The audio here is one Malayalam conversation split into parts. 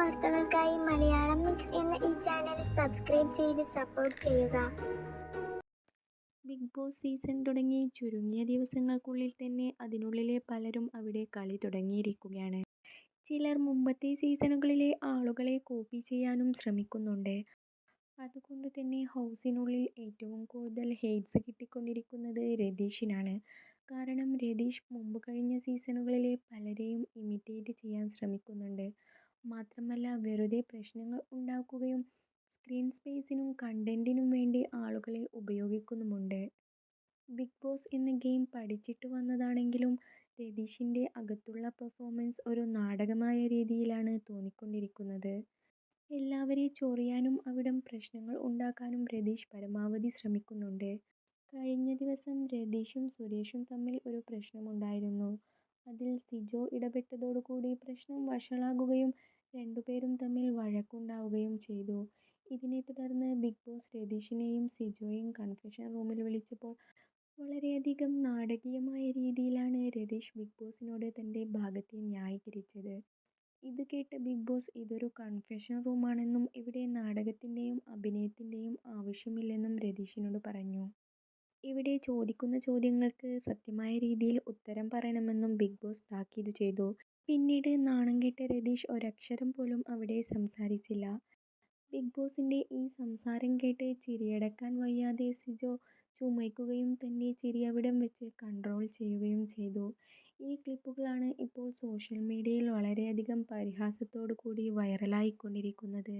വാർത്തകൾക്കായി മലയാളം മിക്സ് എന്ന ഈ ചാനൽ സബ്സ്ക്രൈബ് ചെയ്ത് സപ്പോർട്ട് ചെയ്യുക. ബിഗ് ബോസ് സീസൺ തുടങ്ങി ചുരുങ്ങിയ ദിവസങ്ങൾക്കുള്ളിൽ തന്നെ അതിനുള്ളിലെ പലരും അവിടെ കളി തുടങ്ങിയിരിക്കുകയാണ്. ചിലർ മുമ്പത്തെ സീസണുകളിലെ ആളുകളെ കോപ്പി ചെയ്യാനും ശ്രമിക്കുന്നുണ്ട്. അതുകൊണ്ട് തന്നെ ഹൗസിനുള്ളിൽ ഏറ്റവും കൂടുതൽ ഹെയ്റ്റ്സ് കിട്ടിക്കൊണ്ടിരിക്കുന്നത് രതീഷിനാണ്. കാരണം രതീഷ് മുമ്പ് കഴിഞ്ഞ സീസണുകളിലെ പലരെയും ഇമിറ്റേറ്റ് ചെയ്യാൻ ശ്രമിക്കുന്നുണ്ട്. മാത്രമല്ല വെറുതെ പ്രശ്നങ്ങൾ ഉണ്ടാക്കുകയും സ്ക്രീൻ സ്പേസിനും കണ്ടന്റിനും വേണ്ടി ആളുകളെ ഉപയോഗിക്കുന്നുമുണ്ട്. ബിഗ് ബോസ് എന്ന ഗെയിം പഠിച്ചിട്ട് വന്നതാണെങ്കിലും രതീഷിന്റെ അകത്തുള്ള പെർഫോമൻസ് ഒരു നാടകമായ രീതിയിലാണ് തോന്നിക്കൊണ്ടിരിക്കുന്നത്. എല്ലാവരെ ചൊറിയാനും അവിടം പ്രശ്നങ്ങൾ ഉണ്ടാക്കാനും രതീഷ് പരമാവധി ശ്രമിക്കുന്നുണ്ട്. കഴിഞ്ഞ ദിവസം രതീഷും സുരേഷും തമ്മിൽ ഒരു പ്രശ്നമുണ്ടായിരുന്നു. അതിൽ സിജോ ഇടപെട്ടതോടുകൂടി പ്രശ്നം വഷളാകുകയും രണ്ടുപേരും തമ്മിൽ വഴക്കുണ്ടാവുകയും ചെയ്തു. ഇതിനെ തുടർന്ന് ബിഗ് ബോസ് രതീഷിനെയും സിജോയെയും കൺഫെഷൻ റൂമിൽ വിളിച്ചപ്പോൾ വളരെയധികം നാടകീയമായ രീതിയിലാണ് രതീഷ് ബിഗ് ബോസിനോട് തന്റെ ഭാഗത്തെ ന്യായീകരിച്ചത്. ഇത് കേട്ട ബിഗ് ബോസ് ഇതൊരു കൺഫെഷൻ റൂമാണെന്നും ഇവിടെ നാടകത്തിന്റെയും അഭിനയത്തിന്റെയും ആവശ്യമില്ലെന്നും രതീഷിനോട് പറഞ്ഞു. ഇവിടെ ചോദിക്കുന്ന ചോദ്യങ്ങൾക്ക് സത്യമായ രീതിയിൽ ഉത്തരം പറയണമെന്നും ബിഗ് ബോസ് താക്കീത് ചെയ്തു. പിന്നീട് നാണം കെട്ട രതീഷ് ഒരക്ഷരം പോലും അവിടെ സംസാരിച്ചില്ല. ബിഗ് ബോസിന്റെ ഈ സംസാരം കേട്ട് ചിരിയടക്കാൻ വയ്യാതെ സിജോ ചുമയ്ക്കുകയും തന്റെ ചിരിയവിടം വെച്ച് കൺട്രോൾ ചെയ്യുകയും ചെയ്തു. ഈ ക്ലിപ്പുകളാണ് ഇപ്പോൾ സോഷ്യൽ മീഡിയയിൽ വളരെയധികം പരിഹാസത്തോടു കൂടി വൈറലായിക്കൊണ്ടിരിക്കുന്നത്.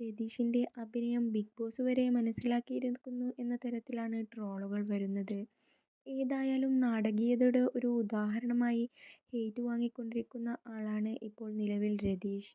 രതീഷിന്റെ അഭിനയം ബിഗ് ബോസ് വരെ മനസ്സിലാക്കിയിരിക്കുന്നു എന്ന തരത്തിലാണ് ട്രോളുകൾ വരുന്നത്. ഏതായാലും നാടകീയതയുടെ ഒരു ഉദാഹരണമായി ഹേറ്റ് വാങ്ങിക്കൊണ്ടിരിക്കുന്ന ആളാണ് ഇപ്പോൾ നിലവിൽ രതീഷ്.